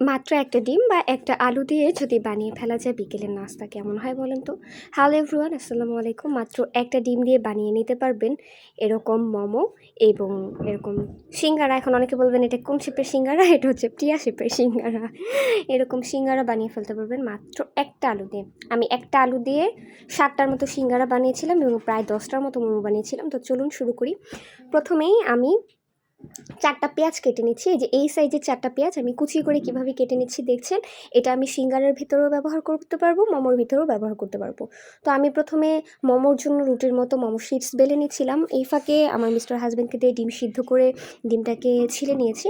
মাত্র একটা ডিম বা একটা আলু দিয়ে যদি বানিয়ে ফেলা যায় বিকেলের নাস্তা কেমন হয় বলেন তো? হ্যালো এভরিওয়ান আসসালামু আলাইকুম। মাত্র একটা ডিম দিয়ে বানিয়ে নিতে পারবেন এরকম মোমো এবং এরকম সিঙ্গারা। এখন অনেকে বলবেন, এটা কোন শেপের সিঙ্গারা? এটা হচ্ছে টিয়া শেপের সিঙ্গারা। এরকম সিঙ্গারা বানিয়ে ফেলতে পারবেন মাত্র একটা আলু দিয়ে। আমি একটা আলু দিয়ে সাতটার মতো সিঙ্গারা বানিয়েছিলাম এবং প্রায় দশটার মতো মোমো বানিয়েছিলাম। তো চলুন শুরু করি। প্রথমেই আমি চারটা পেঁয়াজ কেটে নিচ্ছি। এই যে এই সাইজের চারটা পেঁয়াজ আমি কুচি করে কীভাবে কেটে নিচ্ছি দেখছেন? এটা আমি সিঙ্গারের ভিতরেও ব্যবহার করতে পারব, মোমোর ভিতরেও ব্যবহার করতে পারব। তো আমি প্রথমে মোমোর জন্য রুটির মতো মোমো শিটস বেলে নিচ্ছিলাম। এই ফাঁকে আমার মিস্টার হাজব্যান্ডকে দিয়ে ডিম সিদ্ধ করে ডিমটাকে ছিলে নিয়েছি।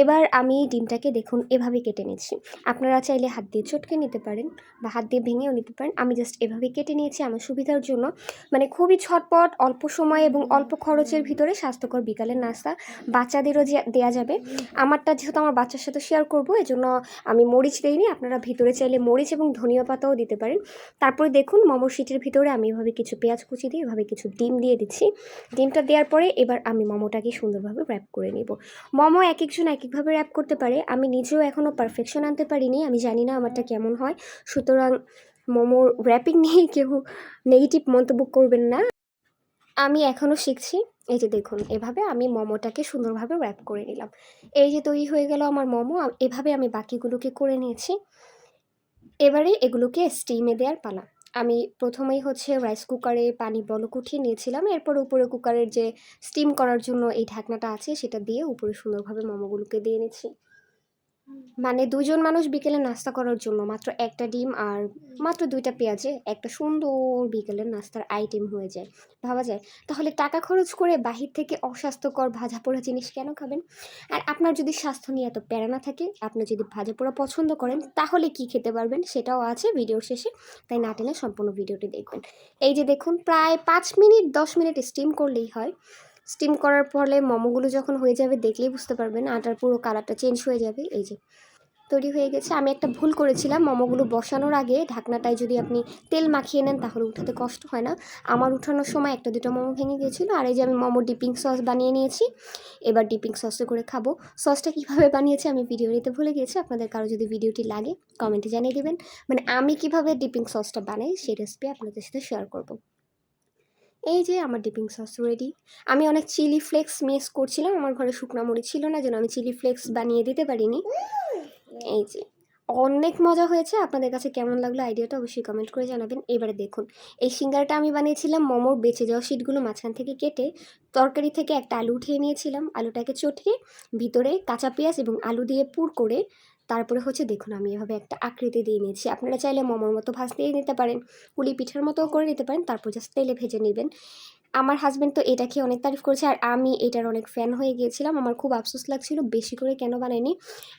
এবার আমি ডিমটাকে দেখুন এভাবে কেটে নিচ্ছি। আপনারা চাইলে হাত দিয়ে চটকে নিতে পারেন বা হাত দিয়ে ভেঙেও নিতে পারেন। আমি জাস্ট এভাবে কেটে নিয়েছি আমার সুবিধার জন্য। মানে খুবই ছটপট, অল্প সময় এবং অল্প খরচের ভিতরে স্বাস্থ্যকর বিকালের নাস্তা বাচ্চাদেরও দেওয়া যাবে। আমারটা যেহেতু আমার বাচ্চার সাথে শেয়ার করব, এজন্য আমি মরিচ দিইনি। আপনারা ভিতরে চাইলে মরিচ এবং ধনিয়া পাতাও দিতে পারেন। তারপরে দেখুন, মোমোর শিটের ভিতরে আমি এভাবে কিছু পেঁয়াজ কুচি দিয়ে, এভাবে কিছু ডিম দিয়ে দিচ্ছি। ডিমটা দেওয়ার পরে এবার আমি মোমোটাকে সুন্দরভাবে র্যাপ করে নেব। মোমো এক একজন এক একভাবে র্যাপ করতে পারে। আমি নিজেও এখনও পারফেকশন আনতে পারিনি। আমি জানি না আমারটা কেমন হয়। সুতরাং মোমোর র্যাপিং নিয়ে কেউ নেগেটিভ মন্তব্য করবেন না। আমি এখনও শিখছি। এই যে দেখুন, এভাবে আমি মোমোটাকে সুন্দরভাবে র্যাপ করে নিলাম। এই যে তৈরি হয়ে গেল আমার মোমো এভাবে আমি বাকিগুলোকে করে নিয়েছি। এবারে এগুলোকে স্টিমে দেওয়ার পালা। আমি প্রথমেই হচ্ছে রাইস কুকারে পানি বলক উঠিয়ে নিয়েছিলাম। এরপর উপরে কুকারের যে স্টিম করার জন্য এই ঢাকনাটা আছে, সেটা দিয়ে উপরে সুন্দরভাবে মোমোগুলোকে দিয়ে নিচ্ছি। মানে দুজন মানুষ বিকেলে নাস্তা করার জন্য, মাত্র একটা ডিম আর মাত্র দুইটা পেঁয়াজে একটা সুন্দর বিকেলের নাস্তার আইটেম হয়ে যায়। ভাবা যায়। তাহলে টাকা খরচ করে বাহির থেকে অস্বাস্থ্যকর ভাজা পোড়া জিনিস কেন খাবেন? আর আপনার যদি স্বাস্থ্য নিয়ে এত প্যারা না থাকে, আপনি যদি ভাজা পোড়া পছন্দ করেন, তাহলে কি খেতে পারবেন সেটাও আছে ভিডিওর শেষে। তাই না টেনে সম্পূর্ণ ভিডিওটি দেখবেন। এই যে দেখুন, প্রায় পাঁচ মিনিট, দশ মিনিট স্টিম করলেই হয়। স্টিম করার ফলে মোমোগুলো যখন হয়ে যাবে দেখলেই বুঝতে পারবেন, আটার পুরো কালারটা চেঞ্জ হয়ে যাবে, এই যে। তৈরি হয়ে গেছে। আমি একটা ভুল করেছিলাম, মোমোগুলো বসানোর আগে ঢাকনাটায় যদি আপনি তেল মাখিয়ে নেন তাহলে উঠাতে কষ্ট হয় না। আমার উঠানোর সময় একটা দুটো মোমো ভেঙে গিয়েছিল, আর এই যে আমি মোমো ডিপিং সস বানিয়ে নিয়েছি, এবার ডিপিং সসে করে খাব। সসটা কীভাবে বানিয়েছি আমি ভিডিও নিতে ভুলে গিয়েছি আপনাদের কারও যদি ভিডিওটি লাগে কমেন্টে জানিয়ে দেবেন। মানে আমি কীভাবে ডিপিং সসটা বানাই, সেই রেসিপি আপনাদের সাথে শেয়ার করব। এই যে আমার ডিপিং সস রেডি আমি অনেক চিলি ফ্লেক্স মিস করছিলাম, আমার ঘরে শুকনো মরিচ ছিল না, যেন আমি চিলি ফ্লেক্স বানিয়ে দিতে পারিনি। এই যে, অনেক মজা হয়েছে। আপনাদের কাছে কেমন লাগল আইডিয়াটা অবশ্যই কমেন্ট করে জানাবেন। এবারে দেখুন, এই সিঙ্গারটা আমি বানিয়েছিলাম মোমোর বেঁচে যাওয়া শিটগুলো মাঝখান থেকে কেটে, তরকারি থেকে একটা আলু উঠিয়ে নিয়েছিলাম। আলুটাকে চটকে ভিতরে কাঁচা পেঁয়াজ এবং আলু দিয়ে পুর করে তারপরে হচ্ছে দেখুন, আমি এভাবে একটা আকৃতি দিয়ে নিয়েছি। আপনারা চাইলে মোমোর মতো ভাজ দিয়ে নিতে পারেন, পুলি পিঠার মতো করে নিতে পারেন, তারপর জাস্ট তেলে ভেজে নেবেন। আমার হাজব্যান্ড তো এটা খেয়ে অনেক তারিফ করেছে, আর আমি এটার অনেক ফ্যান হয়ে গিয়েছিলাম। আমার খুব আফসোস লাগছিল, বেশি করে কেন বানাইনি?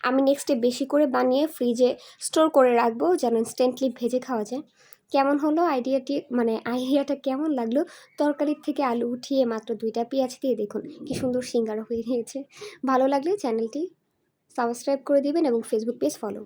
আমি নেক্সটে বেশি করে বানিয়ে ফ্রিজে স্টোর করে রাখব, যেন ইনস্ট্যান্টলি ভেজে খাওয়া যায়। কেমন হলো আইডিয়াটি মানে আইডিয়াটা কেমন লাগল? তরকারির থেকে আলু উঠিয়ে মাত্র দুইটা পেঁয়াজ দিয়ে দেখুন, কি সুন্দর সিঙ্গারা হয়ে গিয়েছে। ভালো লাগলে চ্যানেলটি সাবস্ক্রাইব করে দিবেন এবং ফেসবুক পেজ ফলো